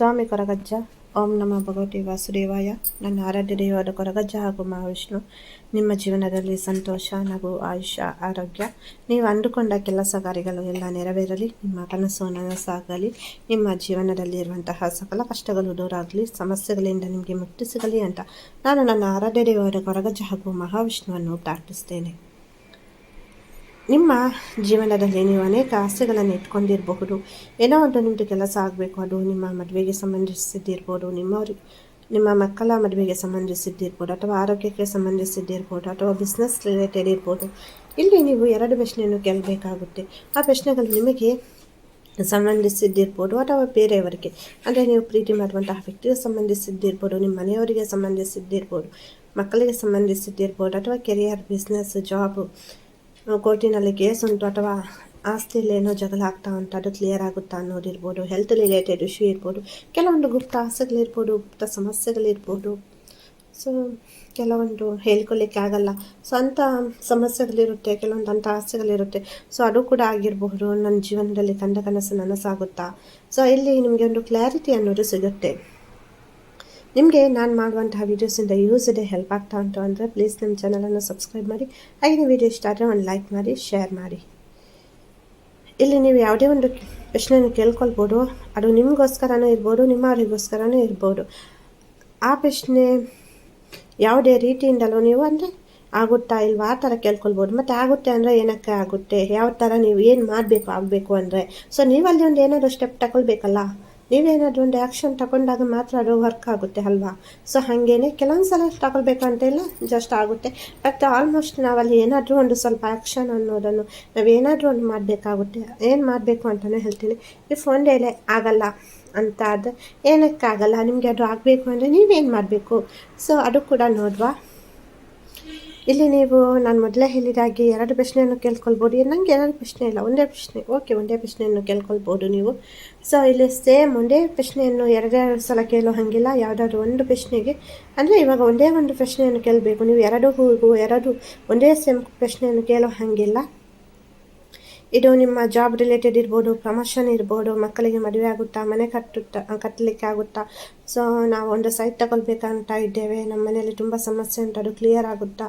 ಸ್ವಾಮಿ ಕೊರಗಜ್ಜ. ಓಂ ನಮ ಭಗವತಿ ವಾಸುದೇವಾಯ. ನನ್ನ ಆರಾಧ್ಯ ದೇವಾದ ಕೊರಗಜ್ಜ ಹಾಗೂ ಮಹಾವಿಷ್ಣು ನಿಮ್ಮ ಜೀವನದಲ್ಲಿ ಸಂತೋಷ, ನಗು, ಆಯುಷ್ಯ, ಆರೋಗ್ಯ. ನೀವು ಅಂದುಕೊಂಡ ಕೆಲಸ ಕಾರ್ಯಗಳು ಎಲ್ಲ ನೆರವೇರಲಿ. ನಿಮ್ಮ ಕನಸು ನನಸಾಗಲಿ. ನಿಮ್ಮ ಜೀವನದಲ್ಲಿ ಇರುವಂತಹ ಸಕಲ ಕಷ್ಟಗಳು ದೂರ ಆಗಲಿ ಸಮಸ್ಯೆಗಳಿಂದ ನಿಮಗೆ ಮುಕ್ತಿ ಸಿಗಲಿ ಅಂತ ನಾನು ನನ್ನ ಆರಾಧ್ಯ ದೇವಾದ ಕೊರಗಜ್ಜ ಹಾಗೂ ಮಹಾವಿಷ್ಣುವನ್ನು ಪ್ರಾರ್ಥಿಸ್ತೇನೆ ನಿಮ್ಮ ಜೀವನದಲ್ಲಿ ನೀವು ಅನೇಕ ಆಸೆಗಳನ್ನು ಇಟ್ಕೊಂಡಿರಬಹುದು. ಏನೋ ಒಂದು ನಿಮ್ಮದು ಕೆಲಸ ಆಗಬೇಕು, ಅದು ನಿಮ್ಮ ಮದುವೆಗೆ ಸಂಬಂಧಿಸಿದ್ದಿರ್ಬೋದು ನಿಮ್ಮವ್ರಿಗೆ ನಿಮ್ಮ ಮಕ್ಕಳ ಮದುವೆಗೆ ಸಂಬಂಧಿಸಿದ್ದಿರ್ಬೋದು, ಅಥವಾ ಆರೋಗ್ಯಕ್ಕೆ ಸಂಬಂಧಿಸಿದ್ದಿರ್ಬೋದು, ಅಥವಾ ಬಿಸ್ನೆಸ್ ರಿಲೇಟೆಡ್ ಇರ್ಬೋದು. ಇಲ್ಲಿ ನೀವು ಎರಡು ಪ್ರಶ್ನೆಯನ್ನು ಕೇಳಬೇಕಾಗುತ್ತೆ. ಆ ಪ್ರಶ್ನೆಗಳು ನಿಮಗೆ ಸಂಬಂಧಿಸಿದ್ದಿರ್ಬೋದು ಅಥವಾ ಬೇರೆಯವರಿಗೆ. ಅಂದರೆ ನೀವು ಪ್ರೀತಿ ಮಾಡುವಂತಹ ವ್ಯಕ್ತಿಗೆ ಸಂಬಂಧಿಸಿದ್ದಿರ್ಬೋದು, ನಿಮ್ಮ ಮನೆಯವರಿಗೆ ಸಂಬಂಧಿಸಿದ್ದಿರ್ಬೋದು, ಮಕ್ಕಳಿಗೆ ಸಂಬಂಧಿಸಿದ್ದಿರ್ಬೋದು, ಅಥವಾ ಕೆರಿಯರ್ ಬಿಸ್ನೆಸ್ ಜಾಬು ಕೋರ್ಟಿನಲ್ಲಿ ಕೇಸ್ ಉಂಟು ಅಥವಾ ಆಸ್ತಿಯಲ್ಲಿ ಏನೋ ಜಗಳ ಆಗ್ತಾ ಉಂಟು, ಅದು ಕ್ಲಿಯರ್ ಆಗುತ್ತಾ ಅನ್ನೋದಿರ್ಬೋದು ಹೆಲ್ತ್ ರಿಲೇಟೆಡ್ ಇಶ್ಯೂ ಇರ್ಬೋದು, ಕೆಲವೊಂದು ಗುಪ್ತ ಆಸೆಗಳಿರ್ಬೋದು ಗುಪ್ತ ಸಮಸ್ಯೆಗಳಿರ್ಬೋದು ಸೊ ಕೆಲವೊಂದು ಹೇಳ್ಕೊಳ್ಳಿಕ್ಕೆ ಆಗಲ್ಲ. ಸೊ ಅಂಥ ಸಮಸ್ಯೆಗಳಿರುತ್ತೆ, ಕೆಲವೊಂದು ಅಂಥ ಆಸೆಗಳಿರುತ್ತೆ. ಸೊ ಅದು ಕೂಡ ಆಗಿರಬಹುದು, ನನ್ನ ಜೀವನದಲ್ಲಿ ಕಂಡ ಕನಸು ನನಸಾಗುತ್ತಾ. ಸೊ ಇಲ್ಲಿ ನಿಮಗೆ ಒಂದು ಕ್ಲಾರಿಟಿ ಅನ್ನೋದು ಸಿಗುತ್ತೆ. ನಿಮಗೆ ನಾನು ಮಾಡುವಂತಹ ವೀಡಿಯೋಸಿಂದ ಯೂಸ್ ಇದೆ ಹೆಲ್ಪ್ ಆಗ್ತಾ ಉಂಟು ಅಂದರೆ ಪ್ಲೀಸ್ ನಿಮ್ಮ ಚಾನಲನ್ನು ಸಬ್ಸ್ಕ್ರೈಬ್ ಮಾಡಿ. ಹಾಗೆ ವಿಡಿಯೋ ಇಷ್ಟ ಆದರೆ ಒಂದು ಲೈಕ್ ಮಾಡಿ ಶೇರ್ ಮಾಡಿ. ಇಲ್ಲಿ ನೀವು ಯಾವುದೇ ಒಂದು ಪ್ರಶ್ನೆಯನ್ನು ಕೇಳ್ಕೊಳ್ಬೋದು, ಅದು ನಿಮಗೋಸ್ಕರನೂ ಇರ್ಬೋದು, ನಿಮ್ಮವರಿಗೋಸ್ಕರನೂ ಇರ್ಬೋದು. ಆ ಪ್ರಶ್ನೆ ಯಾವುದೇ ರೀತಿಯಿಂದಲೂ ನೀವು ಅಂದರೆ ಆಗುತ್ತಾ ಇಲ್ವಾ ಆ ಥರ ಕೇಳ್ಕೊಳ್ಬೋದು. ಮತ್ತು ಆಗುತ್ತೆ ಅಂದರೆ ಏನಕ್ಕೆ ಆಗುತ್ತೆ? ಯಾವ ಥರ ನೀವು ಏನು ಮಾಡಬೇಕು, ಆಗಬೇಕು ಅಂದರೆ? ಸೊ ನೀವಲ್ಲಿ ಒಂದು ಏನಾದರೂ ಸ್ಟೆಪ್ ತಗೊಳ್ಬೇಕಲ್ಲ? ನೀವೇನಾದರೂ ಒಂದು ಆ್ಯಕ್ಷನ್ ತಗೊಂಡಾಗ ಮಾತ್ರ ಅದು ವರ್ಕ್ ಆಗುತ್ತೆ ಅಲ್ವಾ? ಸೊ ಹಾಗೇನೆ ಕೆಲವೊಂದು ಸಲ ತಗೊಳ್ಬೇಕು ಅಂತೆಲ್ಲ ಜಸ್ಟ್ ಆಗುತ್ತೆ. ಬಟ್ ಆಲ್ಮೋಸ್ಟ್ ನಾವಲ್ಲಿ ಏನಾದರೂ ಒಂದು ಸ್ವಲ್ಪ ಆ್ಯಕ್ಷನ್ ಅನ್ನೋದನ್ನು ನಾವೇನಾದರೂ ಒಂದು ಮಾಡಬೇಕಾಗುತ್ತೆ. ಏನು ಮಾಡಬೇಕು ಅಂತಲೇ ಹೇಳ್ತೀನಿ. ಇಫ್ ಒನ್ ಡೇಲೆ ಆಗಲ್ಲ ಅಂತ ಅದು ಏನಕ್ಕಾಗಲ್ಲ? ನಿಮಗೆ ಅದು ಆಗಬೇಕು ಅಂದರೆ ನೀವೇನು ಮಾಡಬೇಕು? ಸೊ ಅದು ಕೂಡ ನೋಡುವ. ಇಲ್ಲಿ ನೀವು ನಾನು ಮೊದಲೇ ಹೇಳಿದಾಗಿ ಎರಡು ಪ್ರಶ್ನೆಯನ್ನು ಕೇಳ್ಕೊಳ್ಬೋದು. ನನಗೆ ಎರಡು ಪ್ರಶ್ನೆ ಇಲ್ಲ, ಒಂದೇ ಪ್ರಶ್ನೆ. ಓಕೆ, ಒಂದೇ ಪ್ರಶ್ನೆಯನ್ನು ಕೇಳ್ಕೊಳ್ಬೋದು ನೀವು. ಸೊ ಇಲ್ಲಿ ಸೇಮ್ ಒಂದೇ ಪ್ರಶ್ನೆಯನ್ನು ಎರಡೆರಡು ಸಲ ಕೇಳೋ ಹಾಗಿಲ್ಲ. ಯಾವುದಾದ್ರು ಒಂದು ಪ್ರಶ್ನೆಗೆ. ಅಂದರೆ ಇವಾಗ ಒಂದೇ ಒಂದು ಪ್ರಶ್ನೆಯನ್ನು ಕೇಳಬೇಕು. ನೀವು ಎರಡು ಹೂವು ಎರಡು ಒಂದೇ ಸೇಮ್ ಪ್ರಶ್ನೆಯನ್ನು ಕೇಳೋ ಹಾಗಿಲ್ಲ. ಇದು ನಿಮ್ಮ ಜಾಬ್ ರಿಲೇಟೆಡ್ ಇರ್ಬೋದು ಪ್ರಮೋಷನ್ ಇರ್ಬೋದು, ಮಕ್ಕಳಿಗೆ ಮದುವೆ ಆಗುತ್ತಾ, ಮನೆ ಕಟ್ಟುತ್ತಾ ಕಟ್ಟಲಿಕ್ಕೆ ಆಗುತ್ತಾ? ಸೊ ನಾವು ಒಂದು ಸೈಟ್ ತಗೊಳ್ಬೇಕಂತ ಇದ್ದೇವೆ. ನಮ್ಮ ಮನೆಯಲ್ಲಿ ತುಂಬ ಸಮಸ್ಯೆ ಉಂಟು, ಅದು ಕ್ಲಿಯರ್ ಆಗುತ್ತಾ?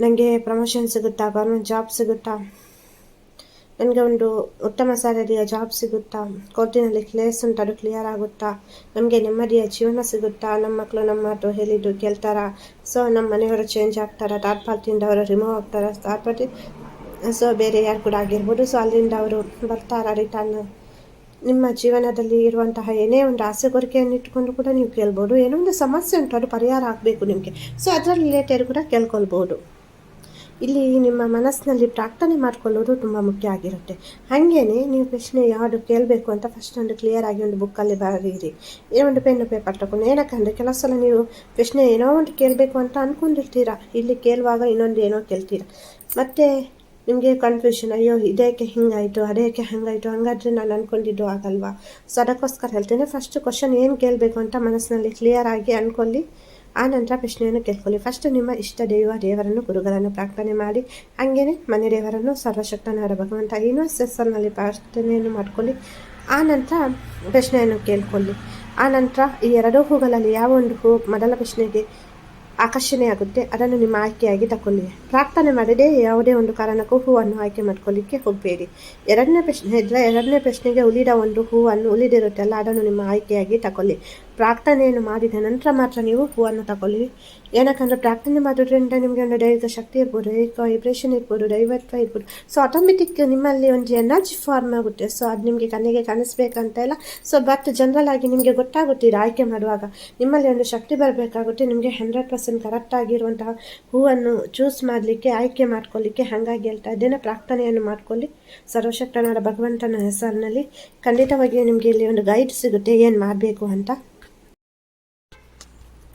ನನಗೆ ಪ್ರಮೋಷನ್ ಸಿಗುತ್ತಾ ಗೌರ್ಮೆಂಟ್ ಜಾಬ್ ಸಿಗುತ್ತಾ? ನನಗೆ ಒಂದು ಉತ್ತಮ ಸ್ಯಾಲರಿಯ ಜಾಬ್ ಸಿಗುತ್ತಾ? ಕೋರ್ಟಿನಲ್ಲಿ ಕ್ಲೇಸ್ ಉಂಟು, ಅದು ಕ್ಲಿಯರ್ ಆಗುತ್ತಾ? ನಮಗೆ ನೆಮ್ಮದಿಯ ಜೀವನ ಸಿಗುತ್ತಾ? ನಮ್ಮ ಮಕ್ಕಳು ನಮ್ಮ ಮಾತು ಹೇಳಿದ್ದು ಕೇಳ್ತಾರಾ? ಸೊ ನಮ್ಮ ಮನೆಯವರು ಚೇಂಜ್ ಆಗ್ತಾರಾ? ಥರ್ಡ್ ಅವರು ರಿಮೂವ್ ಆಗ್ತಾರಾ? ಪಾರ್ಟಿ ಸೊ ಬೇರೆ ಯಾರು ಕೂಡ ಆಗಿರ್ಬೋದು. ಸೊ ಅಲ್ಲಿಂದ ಅವರು ಬರ್ತಾರ ರಿಟರ್ನ್ ನಿಮ್ಮ ಜೀವನದಲ್ಲಿ ಇರುವಂತಹ ಏನೇ ಒಂದು ಆಸೆ, ಕೋರಿಕೆಯನ್ನು ಇಟ್ಕೊಂಡು ಕೂಡ ನೀವು ಕೇಳ್ಬೋದು. ಏನೋ ಒಂದು ಸಮಸ್ಯೆ ಉಂಟು, ಅದು ಪರಿಹಾರ ಆಗಬೇಕು ನಿಮಗೆ. ಸೊ ಅದರ ರಿಲೇಟೆಡ್ ಕೂಡ ಕೇಳ್ಕೊಳ್ಬೋದು. ಇಲ್ಲಿ ನಿಮ್ಮ ಮನಸ್ಸಿನಲ್ಲಿ ಪ್ರಾರ್ಥನೆ ಮಾಡ್ಕೊಳ್ಳೋದು ತುಂಬ ಮುಖ್ಯ ಆಗಿರುತ್ತೆ. ಹಾಗೇನೆ ನೀವು ಪ್ರಶ್ನೆ ಯಾವುದು ಕೇಳಬೇಕು ಅಂತ ಫಸ್ಟ್ ಒಂದು ಕ್ಲಿಯರ್ ಆಗಿ ಒಂದು ಬುಕ್ಕಲ್ಲಿ ಬರೀರಿ ಏನೋ ಒಂದು ಪೆನ್ನು ಪೇಪರ್ ತಗೊಂಡು ಏನಕ್ಕಂದರೆ ಕೆಲವು ಸಲ ನೀವು ಪ್ರಶ್ನೆ ಏನೋ ಒಂದು ಕೇಳಬೇಕು ಅಂತ ಅಂದ್ಕೊಂಡಿರ್ತೀರ ಇಲ್ಲಿ ಕೇಳುವಾಗ ಇನ್ನೊಂದು ಏನೋ ಕೇಳ್ತೀರಾ? ಮತ್ತು ನಿಮಗೆ ಕನ್ಫ್ಯೂಷನ್ ಅಯ್ಯೋ, ಇದೇಕೆ ಹಿಂಗಾಯಿತು, ಅದೇಕೆ ಹಾಗಾಯಿತು, ಹಂಗಾದ್ರೆ ನಾನು ಅಂದ್ಕೊಂಡಿದ್ದು ಆಗಲ್ವಾ? ಸೊ ಅದಕ್ಕೋಸ್ಕರ ಹೇಳ್ತೀನಿ ಫಸ್ಟ್ ಕ್ವಶನ್ ಏನು ಕೇಳಬೇಕು ಅಂತ ಮನಸ್ಸಿನಲ್ಲಿ ಕ್ಲಿಯರ್ ಆಗಿ ಅಂದ್ಕೊಳ್ಳಿ ಆ ನಂತರ ಪ್ರಶ್ನೆಯನ್ನು ಕೇಳ್ಕೊಳ್ಳಿ. ಫಸ್ಟ್ ನಿಮ್ಮ ಇಷ್ಟ ದೈವ ದೇವರನ್ನು, ಗುರುಗಳನ್ನು ಪ್ರಾರ್ಥನೆ ಮಾಡಿ. ಹಾಗೇನೆ ಮನೆ ದೇವರನ್ನು, ಸರ್ವಶಕ್ತನಾದ ಭಗವಂತ ಯೂನಿವರ್ಸಸ್ಸಲ್ಲಿ ಪ್ರಾರ್ಥನೆಯನ್ನು ಮಾಡ್ಕೊಳ್ಳಿ. ಆ ನಂತರ ಪ್ರಶ್ನೆಯನ್ನು ಕೇಳ್ಕೊಳ್ಳಿ. ಆ ನಂತರ ಈ ಎರಡು ಹೂಗಳಲ್ಲಿ ಯಾವ ಒಂದು ಹೂ, ಮೊದಲ ಪ್ರಶ್ನೆಗೆ ಆಕರ್ಷಣೆಯಾಗುತ್ತೆ ಅದನ್ನು ನಿಮ್ಮ ಆಯ್ಕೆಯಾಗಿ ತಗೊಳ್ಳಿ ಪ್ರಾರ್ಥನೆ ಮಾಡದೆ ಯಾವುದೇ ಒಂದು ಕಾರಣಕ್ಕೂ ಹೂವನ್ನು ಆಯ್ಕೆ ಮಾಡ್ಕೊಳ್ಳಿಕ್ಕೆ ಹೋಗಬೇಡಿ. ಎರಡನೇ ಪ್ರಶ್ನೆ ಇದ್ದರೆ ಎರಡನೇ ಪ್ರಶ್ನೆಗೆ ಉಳಿದ ಒಂದು ಹೂವನ್ನು ಉಳಿದಿರುತ್ತಲ್ಲ, ಅದನ್ನು ನಿಮ್ಮ ಆಯ್ಕೆಯಾಗಿ ತಗೊಳ್ಳಿ ಪ್ರಾರ್ಥನೆಯನ್ನು ಮಾಡಿದ ನಂತರ ಮಾತ್ರ ನೀವು ಹೂವನ್ನು ತಗೊಳ್ಳಿ. ಏನಕ್ಕಂದ್ರೆ ಪ್ರಾರ್ಥನೆ ಮಾಡೋದ್ರಿಂದ ನಿಮಗೆ ಒಂದು ದೈವಿಕ ಶಕ್ತಿ ಇರ್ಬೋದು, ದೈವಿಕ ವೈಬ್ರೇಷನ್ ಇರ್ಬೋದು, ದೈವತ್ವ ಇರ್ಬೋದು. ಸೊ ಆಟೋಮೆಟಿಕ್ ನಿಮ್ಮಲ್ಲಿ ಒಂದು ಎನರ್ಜಿ ಫಾರ್ಮ್ ಆಗುತ್ತೆ. ಸೊ ಅದು ನಿಮಗೆ ಕಣ್ಣಿಗೆ ಕಾಣಿಸ್ಬೇಕಂತ ಇಲ್ಲ. ಸೊ ಬಟ್ ಜನರಲ್ ಆಗಿ ನಿಮಗೆ ಗೊತ್ತಾಗುತ್ತೆ ಇದು ಆಯ್ಕೆ ಮಾಡುವಾಗ ನಿಮ್ಮಲ್ಲಿ ಒಂದು ಶಕ್ತಿ ಬರಬೇಕಾಗುತ್ತೆ. ನಿಮಗೆ ಹಂಡ್ರೆಡ್ ಪರ್ಸೆಂಟ್ ಕರೆಕ್ಟ್ ಆಗಿರುವಂತಹ ಹೂವನ್ನು ಚೂಸ್ ಮಾಡಲಿಕ್ಕೆ, ಆಯ್ಕೆ ಮಾಡ್ಕೊಳ್ಳಿಕ್ಕೆ, ಹಾಗಾಗಿ ಹೇಳ್ತಾ ಇದ್ದೇನೆ. ಪ್ರಾರ್ಥನೆಯನ್ನು ಮಾಡ್ಕೊಳ್ಳಿ. ಸರ್ವಶಕ್ತನಾದ ಭಗವಂತನ ಹೆಸರಿನಲ್ಲಿ ಖಂಡಿತವಾಗಿಯೂ ನಿಮಗೆ ಇಲ್ಲಿ ಒಂದು ಗೈಡ್ ಸಿಗುತ್ತೆ. ಏನು ಮಾಡಬೇಕು ಅಂತ.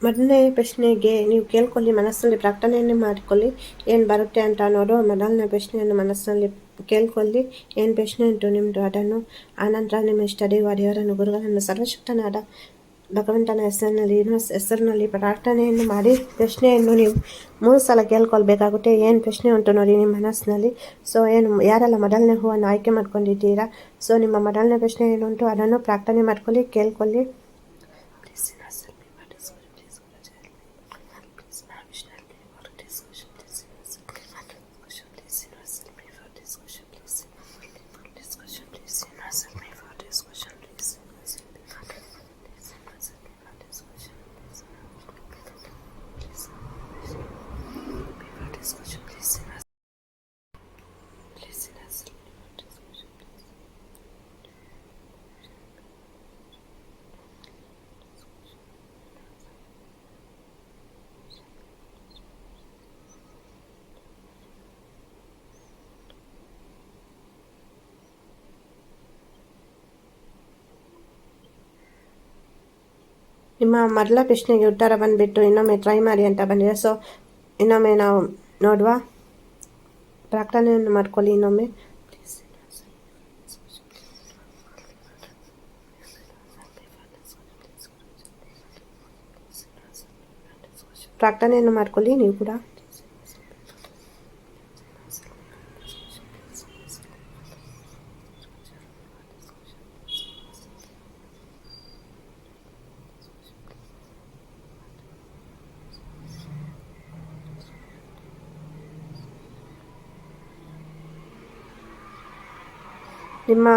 ಮೊದಲನೇ ಪ್ರಶ್ನೆಗೆ ನೀವು ಕೇಳ್ಕೊಳ್ಳಿ, ಮನಸ್ಸಲ್ಲಿ ಪ್ರಾರ್ಥನೆಯನ್ನು ಮಾಡಿಕೊಳ್ಳಿ. ಏನು ಬರುತ್ತೆ ಅಂತ ಅನ್ನೋದು ಮೊದಲನೇ ಪ್ರಶ್ನೆಯನ್ನು ಮನಸ್ಸಿನಲ್ಲಿ ಕೇಳ್ಕೊಳ್ಳಿ. ಏನು ಪ್ರಶ್ನೆ ಉಂಟು ನಿಮ್ಮದು ಅದನ್ನು ಆನಂತರ ನಿಮ್ಮ ಇಷ್ಟ ದೇವ ದೇವರನ್ನು ಗುರುಗಳನ್ನು, ಸರ್ವಶಕ್ತನಾದ ಭಗವಂತನ ಹೆಸರಿನಲ್ಲಿ, ಯೂನಿವರ್ಸ್ ಹೆಸರಿನಲ್ಲಿ ಪ್ರಾರ್ಥನೆಯನ್ನು ಮಾಡಿ. ಪ್ರಶ್ನೆಯನ್ನು ನೀವು ಮೂರು ಸಲ ಕೇಳ್ಕೊಳ್ಬೇಕಾಗುತ್ತೆ. ಏನು ಪ್ರಶ್ನೆ ಉಂಟು ನೋಡಿ ನಿಮ್ಮ ಮನಸ್ಸಿನಲ್ಲಿ? ಸೊ ಏನು, ಯಾರೆಲ್ಲ ಮೊದಲನೇ ಹೂವನ್ನು ಆಯ್ಕೆ ಮಾಡ್ಕೊಂಡಿದ್ದೀರಾ? ಸೊ ನಿಮ್ಮ ಮೊದಲನೇ ಪ್ರಶ್ನೆ ಏನುಂಟು? ಅದನ್ನು ಪ್ರಾರ್ಥನೆ ಮಾಡ್ಕೊಳ್ಳಿ, ಕೇಳ್ಕೊಳ್ಳಿ. ನಿಮ್ಮ ಮೊದಲ ಪ್ರಶ್ನೆಗೆ ಉತ್ತರ ಬಂದುಬಿಟ್ಟು ಇನ್ನೊಮ್ಮೆ ಟ್ರೈ ಮಾಡಿ ಅಂತ ಬಂದಿದೆ. ಸೊ ಇನ್ನೊಮ್ಮೆ ನಾವು ನೋಡುವ. ಪ್ರಾರ್ಥನೆಯನ್ನು ಮಾಡ್ಕೊಳ್ಳಿ ಇನ್ನೊಮ್ಮೆ. ಪ್ರಾರ್ಥನೆಯನ್ನು ಮಾಡ್ಕೊಳ್ಳಿ ನೀವು ಕೂಡ. ನಿಮ್ಮ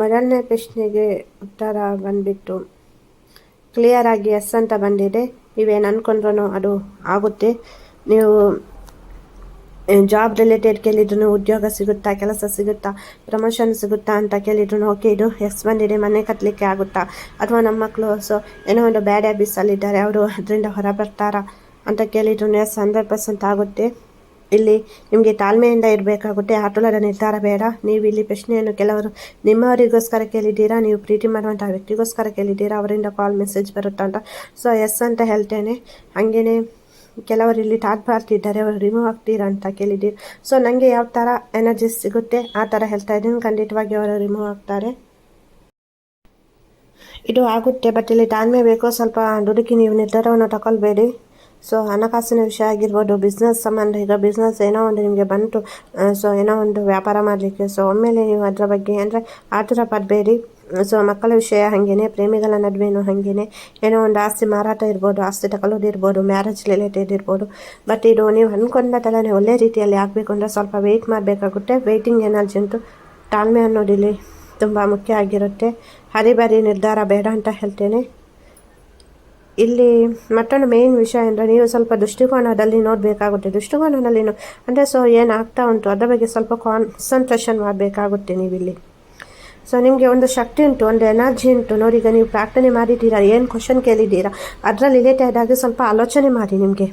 ಮೊದಲನೇ ಪ್ರಶ್ನೆಗೆ ಉತ್ತರ ಬಂದುಬಿಟ್ಟು ಕ್ಲಿಯರಾಗಿ ಎಸ್ ಅಂತ ಬಂದಿದೆ. ನೀವೇನು ಅಂದ್ಕೊಂಡ್ರೂ ಅದು ಆಗುತ್ತೆ. ನೀವು ಜಾಬ್ ರಿಲೇಟೆಡ್ ಕೇಳಿದ್ರು ಉದ್ಯೋಗ ಸಿಗುತ್ತಾ, ಕೆಲಸ ಸಿಗುತ್ತಾ ಪ್ರಮೋಷನ್ ಸಿಗುತ್ತಾ ಅಂತ ಕೇಳಿದ್ರು ಓಕೆ ಇದು ಎಸ್ ಬಂದಿದೆ, ಮನೆ ಕಟ್ಟಲಿಕ್ಕೆ ಆಗುತ್ತಾ, ಅಥವಾ ನಮ್ಮ ಮಕ್ಕಳು ಸೊ ಏನೋ ಒಂದು ಬ್ಯಾಡ್ ಹ್ಯಾಬಿಟ್ಸಲ್ಲಿದ್ದಾರೆ ಅವರು ಅದರಿಂದ ಹೊರ ಬರ್ತಾರಾ ಅಂತ ಕೇಳಿದ್ರು ಎಸ್ ಹಂಡ್ರೆಡ್ ಪರ್ಸೆಂಟ್ ಆಗುತ್ತೆ. ಇಲ್ಲಿ ನಿಮಗೆ ತಾಳ್ಮೆಯಿಂದ ಇರಬೇಕಾಗುತ್ತೆ. ಆಟೋಲದ ನಿರ್ಧಾರ ಬೇಡ. ನೀವು ಇಲ್ಲಿ ಪ್ರಶ್ನೆಯನ್ನು ಕೆಲವರು ನಿಮ್ಮವರಿಗೋಸ್ಕರ ಕೇಳಿದ್ದೀರಾ? ನೀವು ಪ್ರೀತಿ ಮಾಡುವಂಥ ವ್ಯಕ್ತಿಗೋಸ್ಕರ ಕೇಳಿದ್ದೀರಾ? ಅವರಿಂದ ಕಾಲ್ ಮೆಸೇಜ್ ಬರುತ್ತಾ ಅಂತ. ಸೊ ಎಸ್ ಅಂತ ಹೇಳ್ತೇನೆ. ಹಾಗೇನೆ ಕೆಲವರು ಇಲ್ಲಿ ಟಾಟ್ ಮಾಡ್ತಿದ್ದಾರೆ ಅವರು ರಿಮೂವ್ ಆಗ್ತೀರಾ ಅಂತ ಕೇಳಿದ್ದೀರಿ. ಸೊ ನನಗೆ ಯಾವ ಥರ ಎನರ್ಜಿ ಸಿಗುತ್ತೆ? ಆ ಥರ ಹೇಳ್ತಾ ಇದ್ದೀನಿ. ಖಂಡಿತವಾಗಿ ಅವರು ರಿಮೂವ್ ಆಗ್ತಾರೆ. ಇದು ಆಗುತ್ತೆ ಬಟ್ ಇಲ್ಲಿ ತಾಳ್ಮೆ ಬೇಕು ಸ್ವಲ್ಪ ದುಡುಕಿ ನೀವು ನಿರ್ಧಾರವನ್ನು ತಗೊಳ್ಬೇಡಿ. ಸೊ ಹಣಕಾಸಿನ ವಿಷಯ ಆಗಿರ್ಬೋದು ಬಿಸ್ನೆಸ್ ಸಂಬಂಧ, ಈಗ ಬಿಸ್ನೆಸ್ ಏನೋ ಒಂದು ನಿಮಗೆ ಬಂತು ಸೊ ಏನೋ ಒಂದು ವ್ಯಾಪಾರ ಮಾಡಲಿಕ್ಕೆ. ಸೊ ಒಮ್ಮೆಲೆ ನೀವು ಅದರ ಬಗ್ಗೆ ಅಂದರೆ ಆತುರ ಪಡಬೇಡಿ. ಸೊ ಮಕ್ಕಳ ವಿಷಯ ಹಾಗೇನೆ, ಪ್ರೇಮಿಗಳ ನಡುವೆನೂ ಹಾಗೇನೆ. ಏನೋ ಒಂದು ಆಸ್ತಿ ಮಾರಾಟ ಇರ್ಬೋದು, ಆಸ್ತಿ ತಗೊಳ್ಳೋದು ಇರ್ಬೋದು ಮ್ಯಾರೇಜ್ ರಿಲೇಟೆಡ್ ಇರ್ಬೋದು. ಬಟ್ ಇದು ನೀವು ಅಂದ್ಕೊಂಡ ಥರನೇ ಒಳ್ಳೆ ರೀತಿಯಲ್ಲಿ ಆಗಬೇಕು ಅಂದರೆ ಸ್ವಲ್ಪ ವೆಯ್ಟ್ ಮಾಡಬೇಕಾಗುತ್ತೆ. ವೆಯ್ಟಿಂಗ್ ಎನರ್ಜಿ ಉಂಟು, ತಾಳ್ಮೆ ಅನ್ನೋದಿಲ್ಲಿ ತುಂಬ ಮುಖ್ಯ ಆಗಿರುತ್ತೆ. ಹರಿಬರಿ ನಿರ್ಧಾರ ಬೇಡ ಅಂತ ಹೇಳ್ತೇನೆ. ಇಲ್ಲಿ ಮತ್ತೊಂದು ಮೇನ್ ವಿಷಯ ಅಂದರೆ ನೀವು ಸ್ವಲ್ಪ ದೃಷ್ಟಿಕೋನದಲ್ಲಿ ನೋಡಬೇಕಾಗುತ್ತೆ. ದೃಷ್ಟಿಕೋನದಲ್ಲಿ ಅಂದರೆ ಸೊ ಏನಾಗ್ತಾ ಉಂಟು? ಅದರ ಬಗ್ಗೆ ಸ್ವಲ್ಪ ಕಾನ್ಸಂಟ್ರೇಷನ್ ಮಾಡಬೇಕಾಗುತ್ತೆ ನೀವಿಲ್ಲಿ. ಸೊ ನಿಮಗೆ ಒಂದು ಶಕ್ತಿ ಉಂಟು, ಒಂದು ಎನರ್ಜಿ ಉಂಟು. ನೋಡಿ, ಈಗ ನೀವು ಪ್ರಾರ್ಥನೆ ಮಾಡಿದ್ದೀರಾ, ಏನು ಕ್ವಶನ್ ಕೇಳಿದ್ದೀರಾ? ಅದರಲ್ಲಿ ರಿಲೇಟೆಡ್ ಆಗಿ ಸ್ವಲ್ಪ ಆಲೋಚನೆ ಮಾಡಿ ನಿಮಗೆ.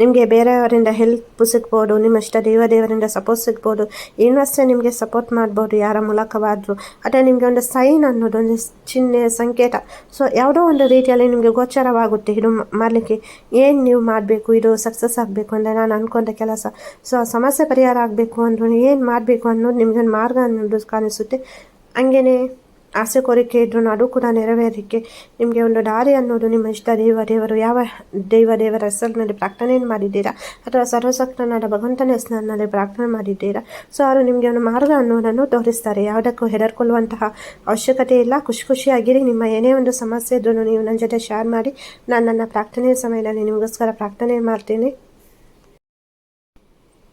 ನಿಮಗೆ ಬೇರೆಯವರಿಂದ ಹೆಲ್ಪ್ ಸಿಗ್ಬೋದು, ನಿಮ್ಮ ಇಷ್ಟ ದೇವ ದೇವರಿಂದ ಸಪೋರ್ಟ್ ಸಿಗ್ಬೋದು ಇನ್ನಷ್ಟೇ ನಿಮಗೆ ಸಪೋರ್ಟ್ ಮಾಡ್ಬೋದು, ಯಾರ ಮೂಲಕವಾದರೂ. ಅಥವಾ ನಿಮಗೆ ಒಂದು ಸೈನ್ ಅನ್ನೋದು, ಒಂದು ಚಿಹ್ನೆ, ಸಂಕೇತ. ಸೊ ಯಾವುದೋ ಒಂದು ರೀತಿಯಲ್ಲಿ ನಿಮಗೆ ಗೋಚರವಾಗುತ್ತೆ, ಇದು ಮಾಡಲಿಕ್ಕೆ. ಏನು ನೀವು ಮಾಡಬೇಕು, ಇದು ಸಕ್ಸಸ್ ಆಗಬೇಕು ಅಂದರೆ ನಾನು ಅಂದ್ಕೊಂಡ ಕೆಲಸ. ಸೊ ಸಮಸ್ಯೆ ಪರಿಹಾರ ಆಗಬೇಕು ಅಂದ್ರೂ ಏನು ಮಾಡಬೇಕು ಅನ್ನೋದು ನಿಮಗೆ ಮಾರ್ಗ ಅನ್ನೋದು ಕಾಣಿಸುತ್ತೆ. ಹಂಗೇ ಆಸೆ ಕೋರಿಕೆ ಇದ್ರೂ ಅದು ಕೂಡ ನೆರವೇರಿಕೆ. ನಿಮಗೆ ಒಂದು ದಾರಿ ಅನ್ನೋದು ನಿಮ್ಮ ಇಷ್ಟ. ದೇವ, ದೇವರು, ಯಾವ ದೈವ, ದೇವರ ಹೆಸರಿನಲ್ಲಿ ಪ್ರಾರ್ಥನೆಯನ್ನು ಮಾಡಿದ್ದೀರಾ? ಅಥವಾ ಸರ್ವಸಕ್ತನಾದ ಭಗವಂತನ ಹೆಸರಿನಲ್ಲಿ ಪ್ರಾರ್ಥನೆ ಮಾಡಿದ್ದೀರಾ? ಸೊ, ಅವರು ನಿಮಗೆ ಒಂದು ಮಾರ್ಗ ಅನ್ನೋದನ್ನು ತೋರಿಸ್ತಾರೆ. ಯಾವುದಕ್ಕೂ ಹೆದರ್ಕೊಳ್ಳುವಂತಹ ಅವಶ್ಯಕತೆ ಇಲ್ಲ. ಖುಷಿ ಖುಷಿಯಾಗಿರಿ ನಿಮ್ಮ ಏನೇ ಒಂದು ಸಮಸ್ಯೆ ಇದ್ರೂ ನೀವು ನನ್ನ ಜೊತೆ ಶೇರ್ ಮಾಡಿ. ನಾನು ನನ್ನ ಪ್ರಾರ್ಥನೆಯ ಸಮಯದಲ್ಲಿ ನಿಮಗೋಸ್ಕರ ಪ್ರಾರ್ಥನೆ ಮಾಡ್ತೀನಿ.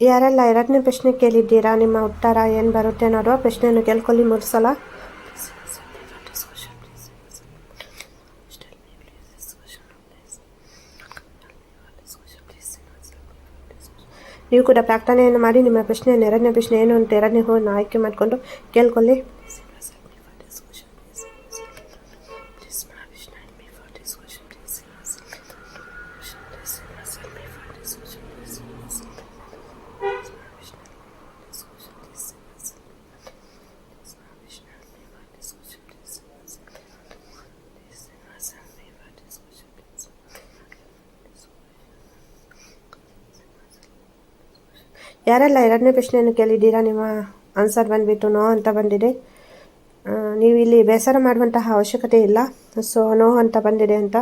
ಯಾರೆಲ್ಲ ಎರಡನೇ ಪ್ರಶ್ನೆ ಕೇಳಿದ್ದೀರಾ? ನಿಮ್ಮ ಉತ್ತರ ಏನು ಬರುತ್ತೆ ನೋಡುವ ಪ್ರಶ್ನೆಯನ್ನು ಕೇಳ್ಕೊಳ್ಳಿ ಮೂರು ಸಲ. ನೀವು ಕೂಡ ಪ್ರಾರ್ಥನೆಯನ್ನು ಮಾಡಿ ನಿಮ್ಮ ಪ್ರಶ್ನೆ ಎರಡನೇ ಪ್ರಶ್ನೆ ಏನು ಅಂತ ಎರಡನೇ ಹೂವನ್ನು ಆಯ್ಕೆ ಮಾಡಿಕೊಂಡು ಕೇಳ್ಕೊಳ್ಳಿ. ಯಾರೆಲ್ಲ ಎರಡನೇ ಪ್ರಶ್ನೆಯನ್ನು ಕೇಳಿದ್ದೀರಾ? ನಿಮ್ಮ ಆನ್ಸರ್ ಬಂದುಬಿಟ್ಟು ನೋ ಅಂತ ಬಂದಿದೆ. ನೀವು ಇಲ್ಲಿ ಬೇಸರ ಮಾಡುವಂತಹ ಅವಶ್ಯಕತೆ ಇಲ್ಲ. ಸೊ ನೋ ಅಂತ ಬಂದಿದೆ ಅಂತ.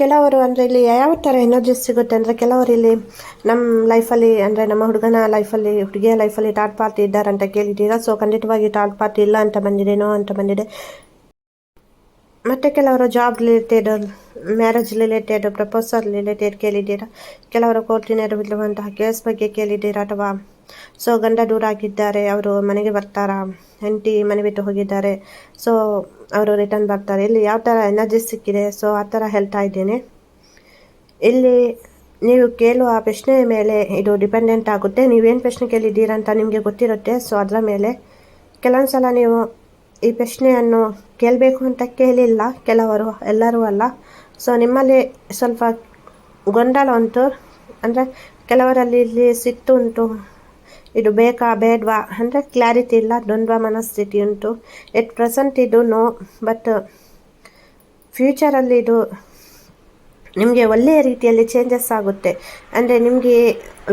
ಕೆಲವರು ಅಂದರೆ ಇಲ್ಲಿ ಯಾವ ಥರ ಎನರ್ಜಿ ಸಿಗುತ್ತೆ ಅಂದರೆ ಕೆಲವರು ಇಲ್ಲಿ ನಮ್ಮ ಲೈಫಲ್ಲಿ ಅಂದರೆ ನಮ್ಮ ಹುಡುಗನ ಲೈಫಲ್ಲಿ ಹುಡುಗಿಯ ಲೈಫಲ್ಲಿ ಟಾಟ್ ಪಾರ್ಟಿ ಇದ್ದಾರೆ ಅಂತ ಕೇಳಿದ್ದೀರಾ? ಸೊ ಖಂಡಿತವಾಗಿ ಟಾಟ್ ಪಾರ್ಟಿ ಇಲ್ಲ ಅಂತ ಬಂದಿದೆ ನೋ ಅಂತ ಬಂದಿದೆ. ಮತ್ತು ಕೆಲವರು job related marriage related proposal related ಕೇಳಿದ್ದೀರಾ? ಕೆಲವರು ಕೋರ್ಟಿನಲ್ಲಿರುವಂತಹ ಕೇಸ್ ಬಗ್ಗೆ ಕೇಳಿದ್ದೀರಾ ಅಥವಾ? ಸೊ ಗಂಡ ದೂರ ಆಗಿದ್ದಾರೆ ಅವರು ಮನೆಗೆ ಬರ್ತಾರಾ? ಹೆಂಡತಿ ಮನೆ ಬಿಟ್ಟು ಹೋಗಿದ್ದಾರೆ ಸೊ ಅವರು ರಿಟರ್ನ್ ಬರ್ತಾರೆ. ಇಲ್ಲಿ ಯಾವ ಥರ ಎನರ್ಜಿ ಸಿಕ್ಕಿದೆ? ಸೊ ಆ ಥರ ಹೇಳ್ತಾ ಇದ್ದೇನೆ. ಇಲ್ಲಿ ನೀವು ಕೇಳುವ ಪ್ರಶ್ನೆ ಮೇಲೆ ಇದು ಡಿಪೆಂಡೆಂಟ್ ಆಗುತ್ತೆ. ನೀವೇನು ಪ್ರಶ್ನೆ ಕೇಳಿದ್ದೀರಾ ಅಂತ ನಿಮಗೆ ಗೊತ್ತಿರುತ್ತೆ. ಸೊ ಅದರ ಮೇಲೆ ಕೆಲವೊಂದು ಸಲ ನೀವು ಈ ಪ್ರಶ್ನೆಯನ್ನು ಕೇಳಬೇಕು ಅಂತ ಕೇಳಿಲ್ಲ ಕೆಲವರು, ಎಲ್ಲರೂ ಅಲ್ಲ. ಸೊ ನಿಮ್ಮಲ್ಲಿ ಸ್ವಲ್ಪ ಗೊಂದಲ ಉಂಟು. ಅಂದರೆ ಕೆಲವರಲ್ಲಿ ಇಲ್ಲಿ ಸಿಟ್ಟು ಉಂಟು. ಇದು ಬೇಕಾ, ಬೇಡವಾ? ಅಂದರೆ ಕ್ಲಾರಿಟಿ ಇಲ್ಲ, ದ್ವಂದ್ವ ಮನಸ್ಥಿತಿ ಉಂಟು. ಎಟ್ ಪ್ರೆಸೆಂಟ್ ಇದು ನೋ ಬಟ್ ಫ್ಯೂಚರಲ್ಲಿ ಇದು ನಿಮಗೆ ಒಳ್ಳೆಯ ರೀತಿಯಲ್ಲಿ ಚೇಂಜಸ್ ಆಗುತ್ತೆ. ಅಂದರೆ ನಿಮಗೆ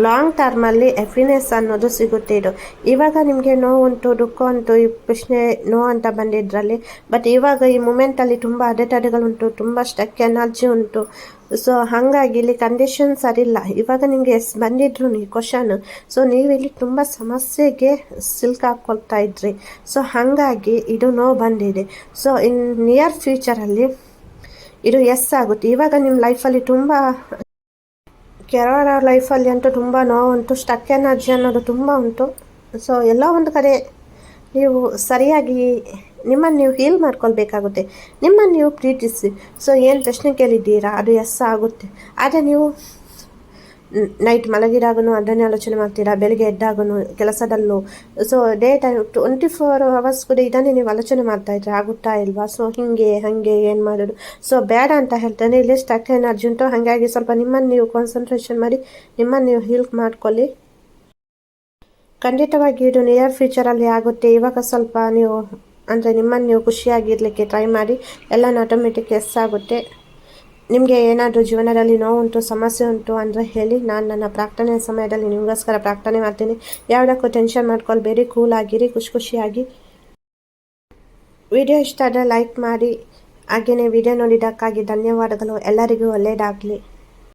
ಲಾಂಗ್ ಟರ್ಮಲ್ಲಿ ಹ್ಯಾಪಿನೆಸ್ ಅನ್ನೋದು ಸಿಗುತ್ತೆ ಇದು. ಇವಾಗ ನಿಮಗೆ ನೋವುಂಟು ದುಃಖ ಉಂಟು ಈ ಪ್ರಶ್ನೆ ನೋ ಅಂತ ಬಂದಿದ್ರಲ್ಲಿ ಬಟ್ ಇವಾಗ ಈ ಮೂಮೆಂಟಲ್ಲಿ ತುಂಬ ಅಡೆತಡೆಗಳುಂಟು ತುಂಬ ಸ್ಟಕ್ ಎನರ್ಜಿ ಉಂಟು. ಸೊ ಹಾಗಾಗಿ ಇಲ್ಲಿ ಕಂಡೀಷನ್ ಸರಿಯಿಲ್ಲ. ಇವಾಗ ನಿಮಗೆ ಎಸ್ ಬಂದಿದ್ರು ಈ ಕ್ವಶನ್ ಸೊ ನೀವಿಲ್ಲಿ ತುಂಬ ಸಮಸ್ಯೆಗೆ ಸಿಲ್ಕ್ ಹಾಕ್ಕೊಳ್ತಾ ಇದ್ರಿ. ಸೊ ಹಾಗಾಗಿ ಇದು ನೋ ಬಂದಿದೆ. ಸೊ ಇನ್ ನಿಯರ್ ಫ್ಯೂಚರಲ್ಲಿ ಇದು ಎಸ್ ಆಗುತ್ತೆ. ಇವಾಗ ನಿಮ್ಮ ಲೈಫಲ್ಲಿ ತುಂಬ ಕೆಲವರ ಲೈಫಲ್ಲಿ ಅಂತೂ ತುಂಬ ನೋವುಂಟು ಸ್ಟಕ್ ಎನರ್ಜಿ ಅನ್ನೋದು ತುಂಬ ಉಂಟು. ಸೊ ಎಲ್ಲ ಒಂದು ಕಡೆ ನೀವು ಸರಿಯಾಗಿ ನಿಮ್ಮನ್ನು ನೀವು ಹೀಲ್ ಮಾಡ್ಕೊಳ್ಬೇಕಾಗುತ್ತೆ. ನಿಮ್ಮನ್ನು ನೀವು ಪ್ರೀತಿಸಿ. ಸೊ ಏನು ಪ್ರಶ್ನೆ ಕೇಳಿದ್ದೀರಾ? ಅದು ಎಸ್ ಆಗುತ್ತೆ. ಆದರೆ ನೀವು ನೈಟ್ ಮಲಗಿದಾಗೂ ಅದನ್ನೇ ಆಲೋಚನೆ ಮಾಡ್ತೀರಾ? ಬೆಳಿಗ್ಗೆ ಎದ್ದಾಗೂ ಕೆಲಸದಲ್ಲೂ. So day time twenty four hours ಕೂಡ ಇದನ್ನೇ ನೀವು ಆಲೋಚನೆ ಮಾಡ್ತಾ ಇದ್ರೆ ಆಗುತ್ತಾ ಇಲ್ವಾ? ಸೊ ಹೀಗೆ, ಹಾಗೆ, ಏನು ಮಾಡೋದು? ಸೊ ಬೇಡ ಅಂತ ಹೇಳ್ತೇನೆ. ಇಲ್ಲಿ ಸ್ಟಕ್ ಎನರ್ಜಿ ಉಂಟು ಹಾಗಾಗಿ ಸ್ವಲ್ಪ ನಿಮ್ಮನ್ನು ನೀವು ಕಾನ್ಸಂಟ್ರೇಷನ್ ಮಾಡಿ, ನಿಮ್ಮನ್ನು ನೀವು ಹೆಲ್ಪ್ ಮಾಡ್ಕೊಳ್ಳಿ. ಖಂಡಿತವಾಗಿ ಇದು ನಿಯರ್ ಫ್ಯೂಚರಲ್ಲಿ ಆಗುತ್ತೆ. ಇವಾಗ ಸ್ವಲ್ಪ ನೀವು, ಅಂದರೆ ನಿಮ್ಮನ್ನು ನೀವು ಖುಷಿಯಾಗಿರಲಿಕ್ಕೆ ಟ್ರೈ ಮಾಡಿ. ಎಲ್ಲನೂ ಆಟೋಮೆಟಿಕ್ ಎಸ್ ಆಗುತ್ತೆ. ನಿಮಗೆ ಏನಾದರೂ ಜೀವನದಲ್ಲಿ ನೋವುಂಟು, ಸಮಸ್ಯೆ ಉಂಟು ಅಂದರೆ ಹೇಳಿ. ನಾನು ನನ್ನ ಪ್ರಾರ್ಥನೆ ಸಮಯದಲ್ಲಿ ನಿಮಗೋಸ್ಕರ ಪ್ರಾರ್ಥನೆ ಮಾಡ್ತೀನಿ. ಯಾವುದಕ್ಕೂ ಟೆನ್ಷನ್ ಮಾಡ್ಕೊಳ್ಬೇಡಿ ಕೂಲ್ ಆಗಿರಿ, ಖುಷಿ ಖುಷಿಯಾಗಿ. ವಿಡಿಯೋ ಇಷ್ಟ ಆದರೆ ಲೈಕ್ ಮಾಡಿ. ಹಾಗೆಯೇ ವಿಡಿಯೋ ನೋಡಿದ್ದಕ್ಕಾಗಿ ಧನ್ಯವಾದಗಳು. ಎಲ್ಲರಿಗೂ ಒಳ್ಳೆಯದಾಗಲಿ